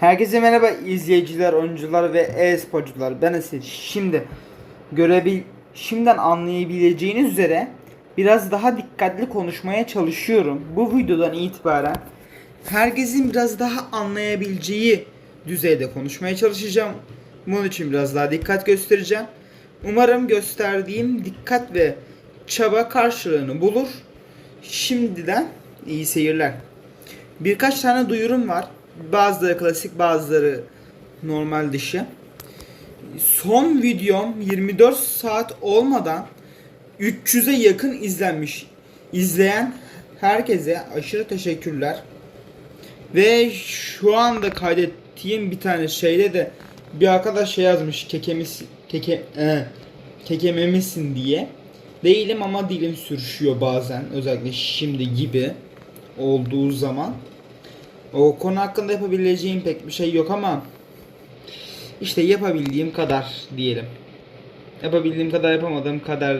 Herkese merhaba izleyiciler, oyuncular ve e-sporcular. Ben Asil. Şimdi görebil şimdiden anlayabileceğiniz üzere biraz daha dikkatli konuşmaya çalışıyorum. Bu videodan itibaren herkesin biraz daha anlayabileceği düzeyde konuşmaya çalışacağım. Bunun için biraz daha dikkat göstereceğim. Umarım gösterdiğim dikkat ve çaba karşılığını bulur. Şimdiden iyi seyirler. Birkaç tane duyurum var. Bazıları klasik, bazıları normal dışı. Son videom 24 saat olmadan 300'e yakın izlenmiş. İzleyen herkese aşırı teşekkürler. Ve şu anda kaydettiğim bir tane şeyde de bir arkadaş şey yazmış kekemis keke e, kekememişsin diye. Değilim ama dilim sürüşüyor bazen özellikle şimdi gibi olduğu zaman. O konu hakkında yapabileceğim pek bir şey yok ama işte yapabildiğim kadar diyelim. Yapabildiğim kadar yapamadığım kadar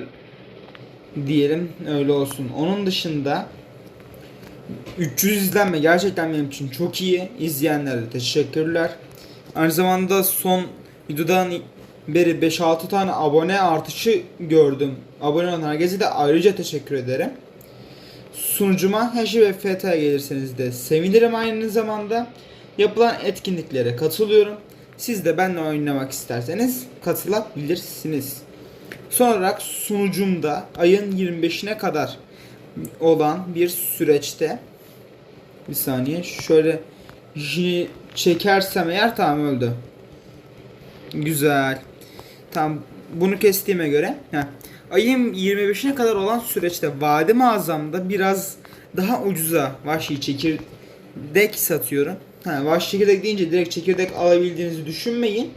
diyelim öyle olsun. Onun dışında 300 izlenme gerçekten benim için çok iyi. İzleyenlere de teşekkürler. Aynı zamanda son videodan beri 5-6 tane abone artışı gördüm. Abone olan herkese de ayrıca teşekkür ederim. Sunucuma hash ve FTA gelirseniz de sevinirim aynı zamanda. Yapılan etkinliklere katılıyorum. Siz de benimle oynamak isterseniz katılabilirsiniz. Son olarak sunucumda ayın 25'ine kadar olan bir süreçte bir saniye şöyle J çekersem eğer tamam öldü. Güzel. Tam bunu kestiğime göre heh. Ayın 25'ine kadar olan süreçte vade mağazamda biraz daha ucuza vahşi çekirdek satıyorum. Ha, vahşi çekirdek deyince direkt çekirdek alabildiğinizi düşünmeyin.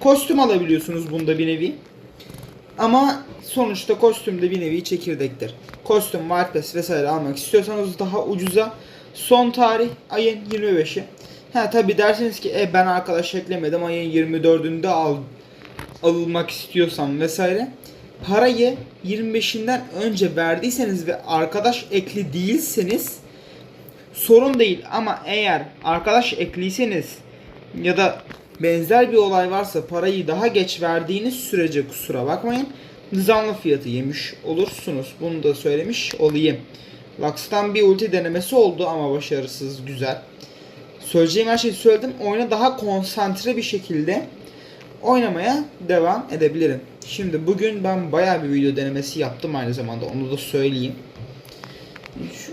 Kostüm alabiliyorsunuz bunda bir nevi. Ama sonuçta kostüm de bir nevi çekirdektir. Kostüm, Wildpass vesaire almak istiyorsanız daha ucuza son tarih ayın 25'i. Ha tabi dersiniz ki e, ben arkadaş eklemedim ayın 24'ünde al, alınmak istiyorsam vesaire. Parayı 25'inden önce verdiyseniz ve arkadaş ekli değilseniz sorun değil ama eğer arkadaş ekliyseniz ya da benzer bir olay varsa parayı daha geç verdiğiniz sürece kusura bakmayın zamlı fiyatı yemiş olursunuz. Bunu da söylemiş olayım. Lux'tan bir ulti denemesi oldu ama başarısız güzel. Söyleyeceğim her şeyi söyledim. Oyuna daha konsantre bir şekilde oynamaya devam edebilirim. Şimdi bugün ben bayağı bir video denemesi yaptım aynı zamanda onu da söyleyeyim.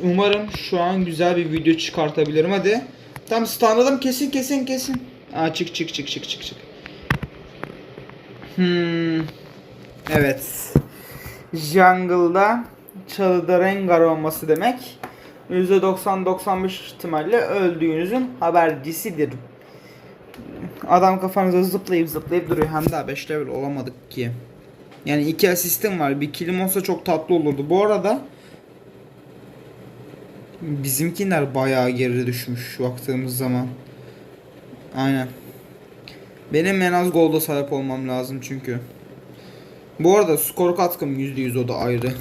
Umarım şu an güzel bir video çıkartabilirim hadi. Tam standardım kesin kesin kesin. Aa çık çık çık çık çık çık. Hmm. Evet. Jungle'da çalıda Rengar olması demek %90-95 ihtimalle öldüğünüzün habercisidir. Adam kafanıza zıplayıp zıplayıp duruyor. Hem daha 5 level olamadık ki. Yani iki asistim var. Bir kilim olsa çok tatlı olurdu. Bu arada bizimkiler bayağı geri düşmüş baktığımız zaman. Aynen. Benim en az golda sahip olmam lazım çünkü. Bu arada skor katkım %100 o da ayrı.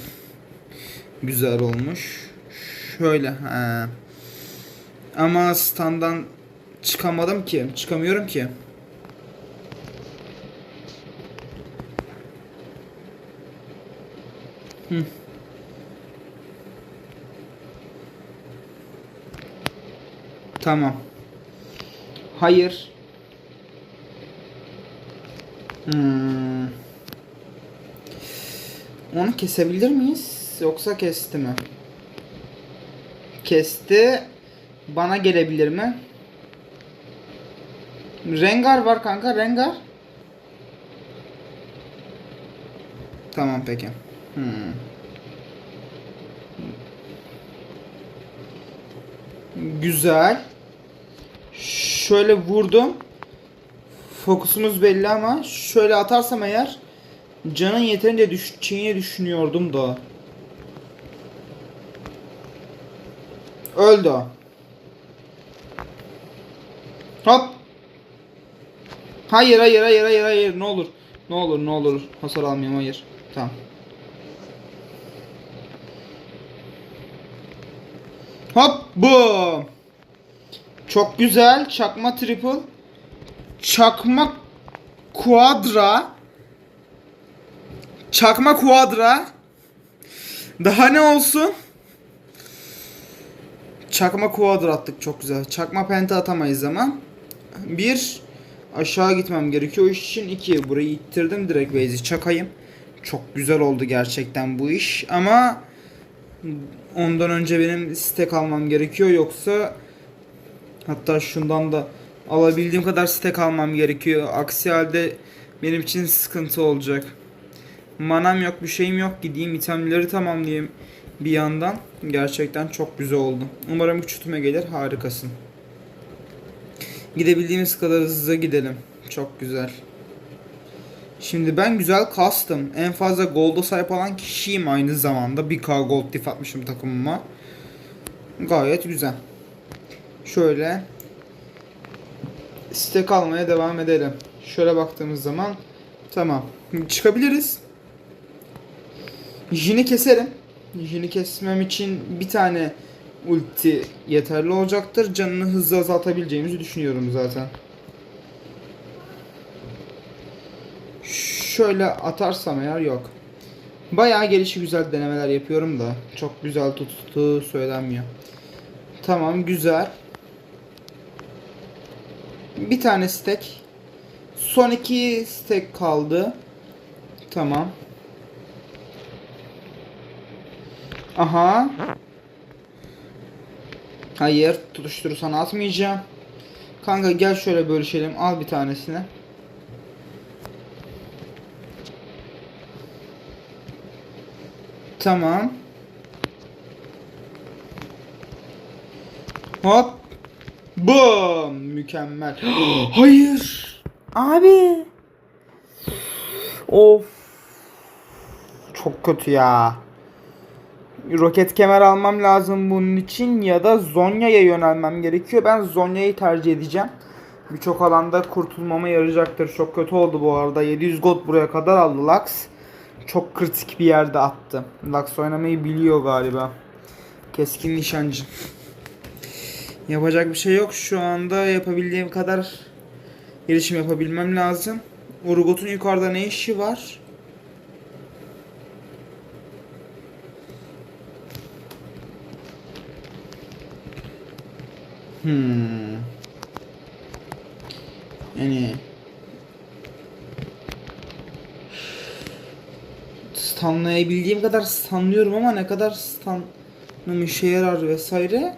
Güzel olmuş. Şöyle he. Ama standdan çıkamadım ki. Çıkamıyorum ki. Tamam. Hayır. Hmm. Onu kesebilir miyiz? Yoksa kesti mi? Kesti. Bana gelebilir mi? Rengar var kanka. Rengar. Tamam peki. Hmm. Güzel. Şöyle vurdum. Fokusumuz belli ama şöyle atarsam eğer canın yeterince düşeceğini düşünüyordum da. Öldü o. Hop. Hayır hayır hayır hayır hayır ne olur. Ne olur ne olur hasar almayayım hayır. Tamam. Hop bu. Çok güzel. Çakma triple. Çakma quadra. Çakma quadra. Daha ne olsun? Çakma quadra attık çok güzel. Çakma penta atamayız ama. Bir aşağı gitmem gerekiyor. İş için iki. Burayı ittirdim direkt base'i çakayım. Çok güzel oldu gerçekten bu iş. Ama ondan önce benim stack almam gerekiyor. Yoksa hatta şundan da alabildiğim kadar stack almam gerekiyor. Aksi halde benim için sıkıntı olacak. Manam yok bir şeyim yok. Gideyim itemleri tamamlayayım bir yandan. Gerçekten çok güzel oldu. Umarım küçültme gelir. Harikasın. Gidebildiğimiz kadar hızlı gidelim. Çok güzel. Şimdi ben güzel kastım. En fazla gold'a sahip olan kişiyim aynı zamanda. 1k gold diff atmışım takımıma. Gayet güzel. Şöyle stack almaya devam edelim. Şöyle baktığımız zaman tamam. Çıkabiliriz. Jin'i keserim. Jin'i kesmem için bir tane ulti yeterli olacaktır. Canını hızlı azaltabileceğimizi düşünüyorum zaten. Şöyle atarsam eğer yok. Bayağı gelişi güzel denemeler yapıyorum da çok güzel tuttuğu söylenmiyor. Tamam güzel. Bir tane stack. Son iki stack kaldı. Tamam. Aha. Hayır, tutuşturursan atmayacağım. Kanka gel şöyle bölüşelim. Al bir tanesini. Tamam. Hop. Bum. Mükemmel. Hayır. Abi. Of. Çok kötü ya. Roket kemer almam lazım bunun için ya da Zonya'ya yönelmem gerekiyor. Ben Zonya'yı tercih edeceğim. Birçok alanda kurtulmama yarayacaktır. Çok kötü oldu bu arada. 700 gold buraya kadar aldı Lux. Çok kritik bir yerde attı. Lux oynamayı biliyor galiba. Keskin nişancı. Yapacak bir şey yok. Şu anda yapabildiğim kadar gelişim yapabilmem lazım. Urgot'un yukarıda ne işi var? Hmm. Yani stunlayabildiğim kadar stunlıyorum ama ne kadar stunım işe yarar vesaire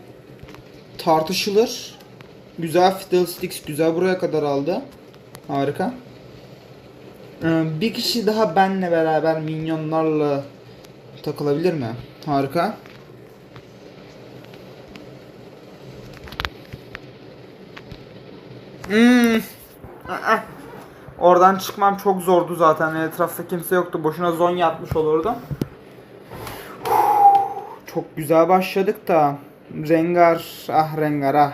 tartışılır. Güzel Fiddlesticks güzel buraya kadar aldı. Harika. Ee, bir kişi daha benle beraber minyonlarla takılabilir mi? Harika. Hmm. Oradan çıkmam çok zordu zaten. Etrafta kimse yoktu. Boşuna zon yatmış olurdu. Çok güzel başladık da. Rengar. Ah Rengar ah.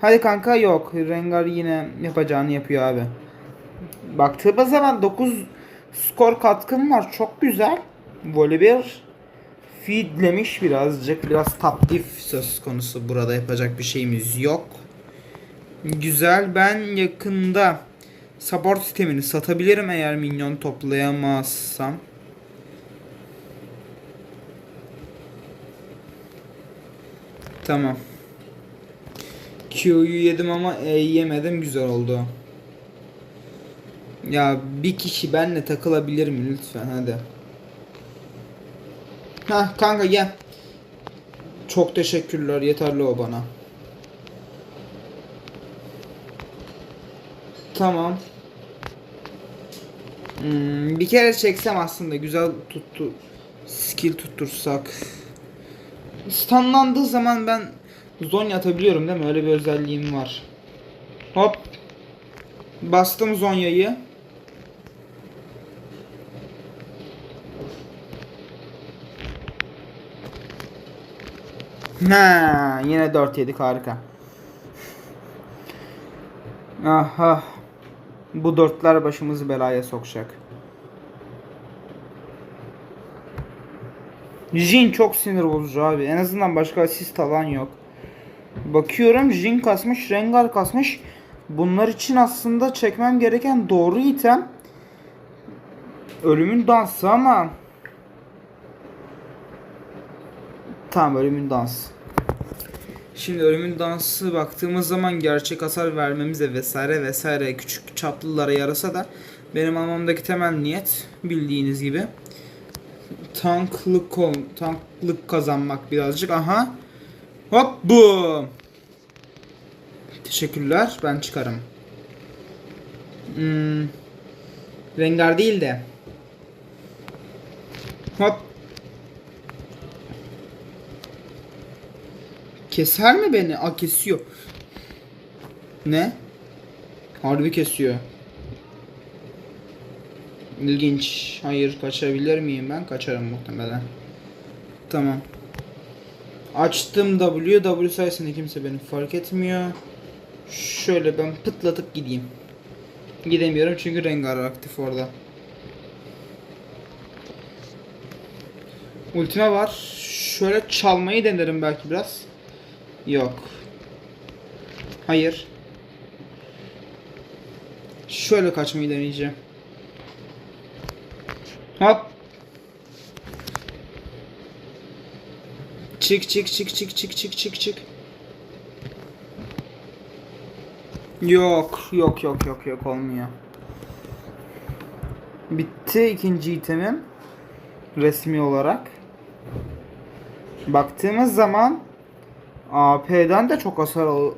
Hadi kanka yok. Rengar yine yapacağını yapıyor abi. Baktığımız zaman 9 skor katkım var. Çok güzel. Volibear feedlemiş birazcık. Biraz taptif söz konusu. Burada yapacak bir şeyimiz yok. Güzel. Ben yakında support sistemini satabilirim eğer minyon toplayamazsam. Tamam. Q'yu yedim ama E'yi yemedim. Güzel oldu. Ya bir kişi benle takılabilir mi lütfen hadi. Ha kanka gel. Çok teşekkürler. Yeterli o bana. Tamam. Hmm, bir kere çeksem aslında güzel tuttu. Skill tuttursak. Stunlandığı zaman ben Zonya atabiliyorum değil mi? Öyle bir özelliğim var. Hop. Bastım Zonya'yı. Ha, yine 4 yedik harika. Aha. Bu dörtler başımızı belaya sokacak. Jin çok sinir bozucu abi. En azından başka asist alan yok. Bakıyorum Jin kasmış, Rengar kasmış. Bunlar için aslında çekmem gereken doğru item ölümün dansı ama Tamam ölümün dansı. Şimdi ölümün dansı baktığımız zaman gerçek hasar vermemize vesaire vesaire küçük çaplılara yarasa da benim almamdaki temel niyet bildiğiniz gibi tanklık tanklık kazanmak birazcık. Aha. Hop bu. Teşekkürler. Ben çıkarım. Hmm. Rengar değil de. Hop. Keser mi beni? Aa kesiyor. Ne? Harbi kesiyor. İlginç. Hayır kaçabilir miyim ben? Kaçarım muhtemelen. Tamam. Açtım W. W sayesinde kimse beni fark etmiyor. Şöyle ben pıtlatıp gideyim. Gidemiyorum çünkü Rengar aktif orada. Ultime var. Şöyle çalmayı denerim belki biraz. Yok. Hayır. Şöyle kaçmayı deneyeceğim. Hop. Çık çık çık çık çık çık çık çık. Yok yok yok yok yok olmuyor. Bitti ikinci itemim. Resmi olarak. Baktığımız zaman AP'den de çok hasar al-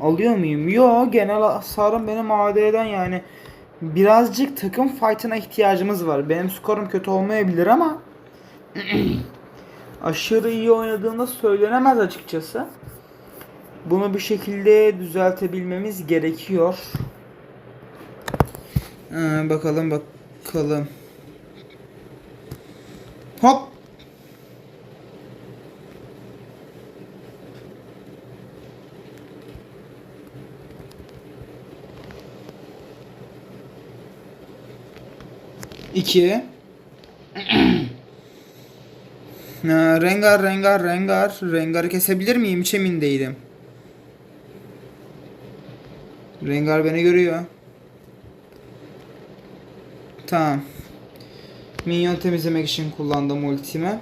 alıyor muyum? Yo genel hasarım benim AD'den yani birazcık takım fight'ına ihtiyacımız var. Benim skorum kötü olmayabilir ama aşırı iyi oynadığında söylenemez açıkçası. Bunu bir şekilde düzeltebilmemiz gerekiyor. Ee, bakalım bakalım. Hop. İki. Ee, rengar rengar rengar rengarı kesebilir miyim hiç emin değilim. Rengar beni görüyor. Tamam. Minyon temizlemek için kullandım ultimi.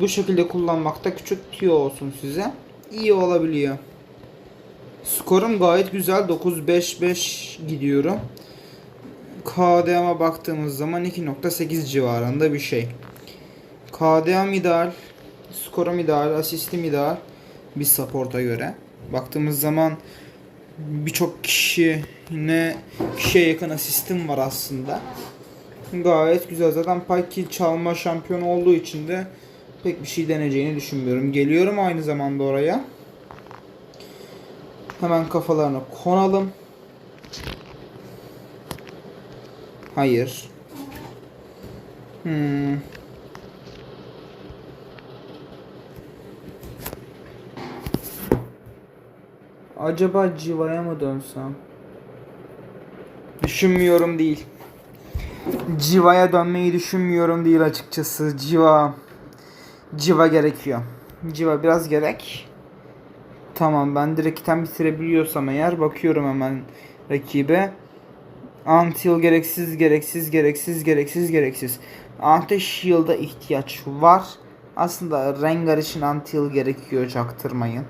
Bu şekilde kullanmakta küçük tüyo olsun size. İyi olabiliyor. Skorum gayet güzel. 9-5-5 gidiyorum. KDM'a baktığımız zaman 2.8 civarında bir şey. KDM ideal, skorum ideal, asistim ideal bir support'a göre. Baktığımız zaman birçok kişi ne kişiye yakın asistim var aslında. Gayet güzel. Zaten Pike çalma şampiyonu olduğu için de pek bir şey deneyeceğini düşünmüyorum. Geliyorum aynı zamanda oraya. Hemen kafalarına konalım. Hayır. Hmm. Acaba Civa'ya mı dönsem? Düşünmüyorum değil. Civa'ya dönmeyi düşünmüyorum değil açıkçası. Civa. Civa gerekiyor. Civa biraz gerek. Tamam ben direkt item bitirebiliyorsam eğer bakıyorum hemen rakibe. Until gereksiz gereksiz gereksiz gereksiz gereksiz. Anti shield'a ihtiyaç var. Aslında Rengar için Until gerekiyor çaktırmayın.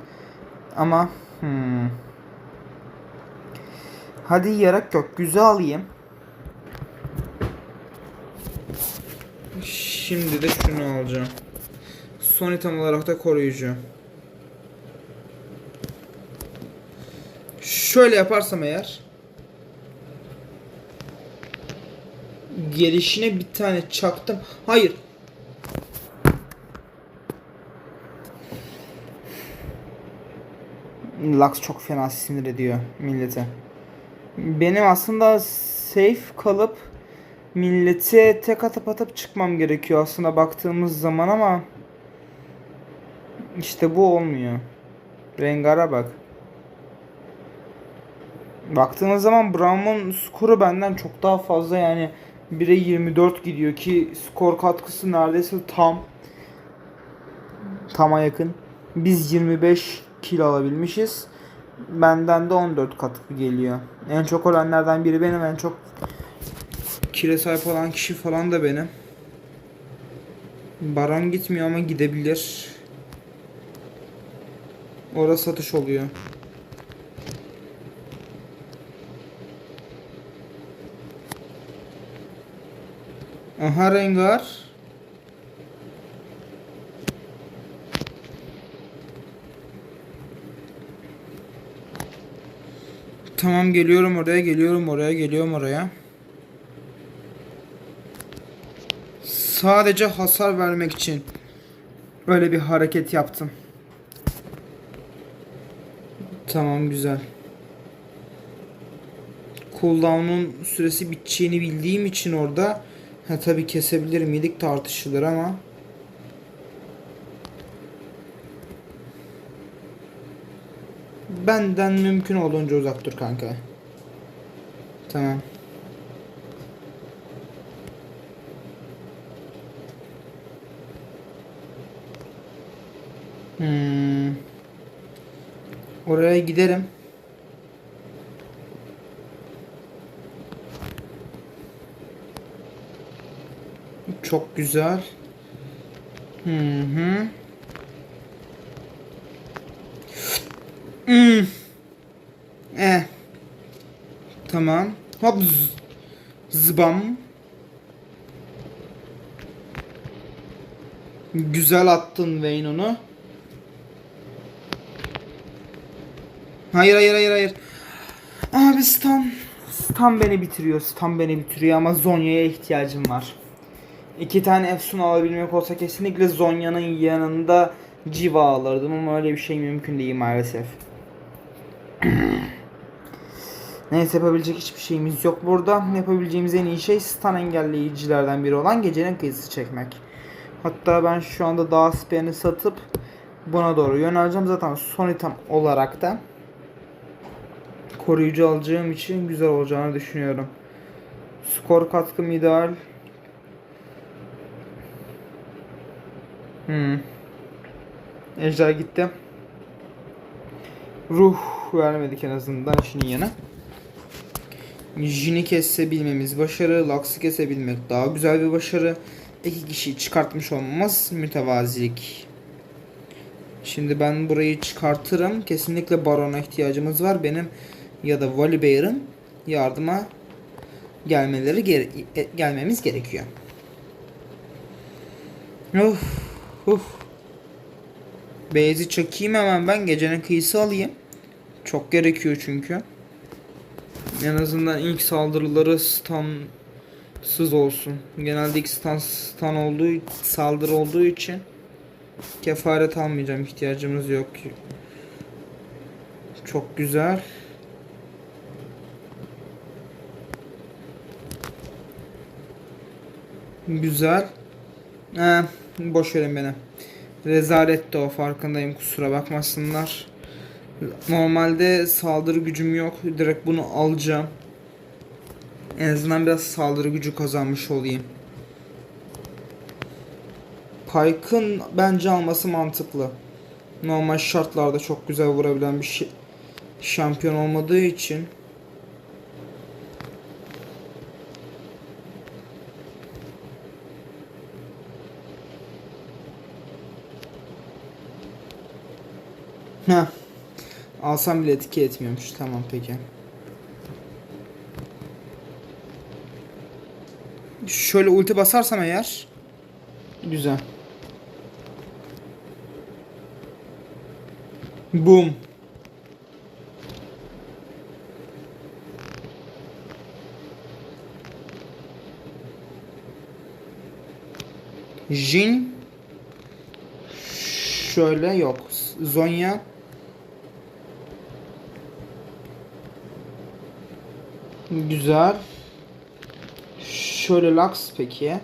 Ama hmm. Hadi yarak. Güzel alayım. Şimdi de şunu alacağım. Son item olarak da koruyucu. Şöyle yaparsam eğer gelişine bir tane çaktım. Hayır. Lux çok fena sinir ediyor millete. Benim aslında safe kalıp millete tek atıp atıp çıkmam gerekiyor aslında baktığımız zaman ama işte bu olmuyor. Rengar'a bak. Baktığınız zaman Brown'un skoru benden çok daha fazla yani 1'e 24 gidiyor ki skor katkısı neredeyse tam tama yakın. Biz 25 kill alabilmişiz. Benden de 14 katkı geliyor. En çok olanlardan biri benim. En çok kile sahip olan kişi falan da benim. Baron gitmiyor ama gidebilir. Orada satış oluyor. Aha Rengar. Tamam geliyorum oraya, geliyorum oraya, geliyorum oraya. Sadece hasar vermek için öyle bir hareket yaptım. Tamam güzel. Cooldown'un süresi biteceğini bildiğim için orada ha tabi kesebilir miydik tartışılır ama benden mümkün olduğunca uzak dur kanka. Tamam. Hmm. Oraya giderim. Çok güzel. Hı hı. Hmm. Eh. Tamam. Hop. z- Zbam. Güzel attın Vayne onu. Hayır hayır hayır hayır. Abi stun. Stun beni bitiriyor. Stun beni bitiriyor ama Zonya'ya ihtiyacım var. İki tane Efsun alabilmek olsa kesinlikle Zonya'nın yanında Civa alırdım ama öyle bir şey mümkün değil maalesef. Neyse yapabilecek hiçbir şeyimiz yok burada. Yapabileceğimiz en iyi şey stun engelleyicilerden biri olan gecenin kıyısı çekmek. Hatta ben şu anda dağ sperini satıp buna doğru yöneleceğim. Zaten son item olarak da koruyucu alacağım için güzel olacağını düşünüyorum. Skor katkım ideal. Hmm. Ejder gitti. Ruh vermedik en azından işinin yana. Jin'i kesebilmemiz başarı, Lux'ı kesebilmek daha güzel bir başarı. İki kişiyi çıkartmış olmamız mütevazilik. Şimdi ben burayı çıkartırım. Kesinlikle Baron'a ihtiyacımız var. Benim ya da Volibear'ın yardıma gelmeleri gere- e- gelmemiz gerekiyor. Of, of. Base'i çekeyim hemen ben gecenin kıyısı alayım. Çok gerekiyor çünkü. En azından ilk saldırıları stansız olsun. Genelde ilk stun, stun olduğu saldırı olduğu için kefaret almayacağım ihtiyacımız yok. Çok güzel. Güzel. Ee, boş verin beni. Rezalet de o farkındayım kusura bakmasınlar. Normalde saldırı gücüm yok. Direkt bunu alacağım. En azından biraz saldırı gücü kazanmış olayım. Pike'ın bence alması mantıklı. Normal şartlarda çok güzel vurabilen bir şampiyon olmadığı için. Heh. Alsam bile etki etmiyormuş. Tamam peki. Şöyle ulti basarsam eğer. Güzel. Boom. Jin şöyle yok. Zonya Güzel. Şöyle Lux peki.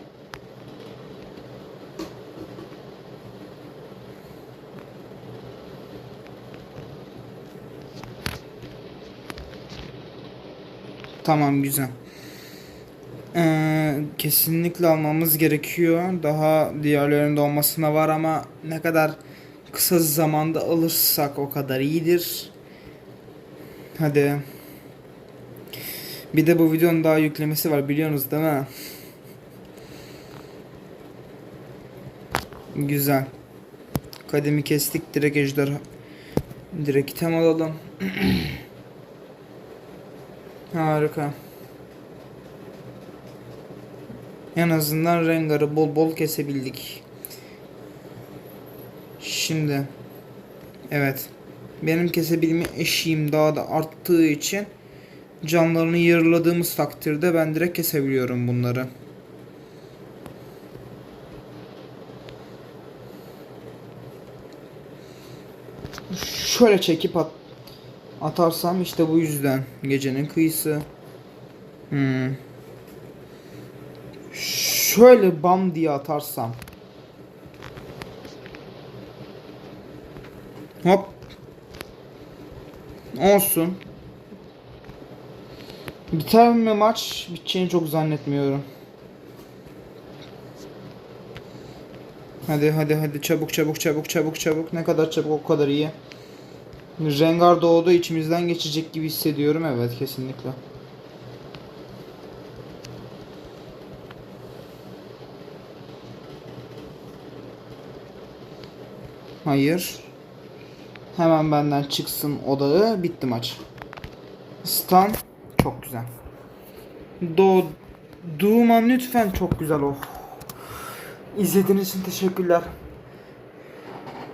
Tamam güzel. Ee, kesinlikle almamız gerekiyor. Daha diğerlerinde olmasına var ama ne kadar kısa zamanda alırsak o kadar iyidir. Hadi. Bir de bu videonun daha yüklemesi var biliyorsunuz değil mi? Güzel. Kademi kestik direkt ejder direkt item alalım. Harika. En azından Rengar'ı bol bol kesebildik. Şimdi evet benim kesebilme eşiğim daha da arttığı için canlarını yarıladığımız takdirde ben direkt kesebiliyorum bunları. Şöyle çekip at atarsam işte bu yüzden gecenin kıyısı. Hmm. Şöyle bam diye atarsam. Hop. Olsun. Biter mi maç? Biteceğini çok zannetmiyorum. Hadi hadi hadi çabuk çabuk çabuk çabuk çabuk. Ne kadar çabuk o kadar iyi. Rengar doğdu içimizden geçecek gibi hissediyorum. Evet kesinlikle. Hayır. Hemen benden çıksın odağı. Bitti maç. Stun. Çok güzel. Do Duman lütfen çok güzel o. İzlediğiniz için teşekkürler.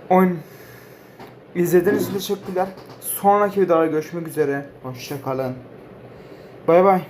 Oyun İzlediğiniz için teşekkürler. Sonraki videoda görüşmek üzere. Hoşçakalın. Bay bay.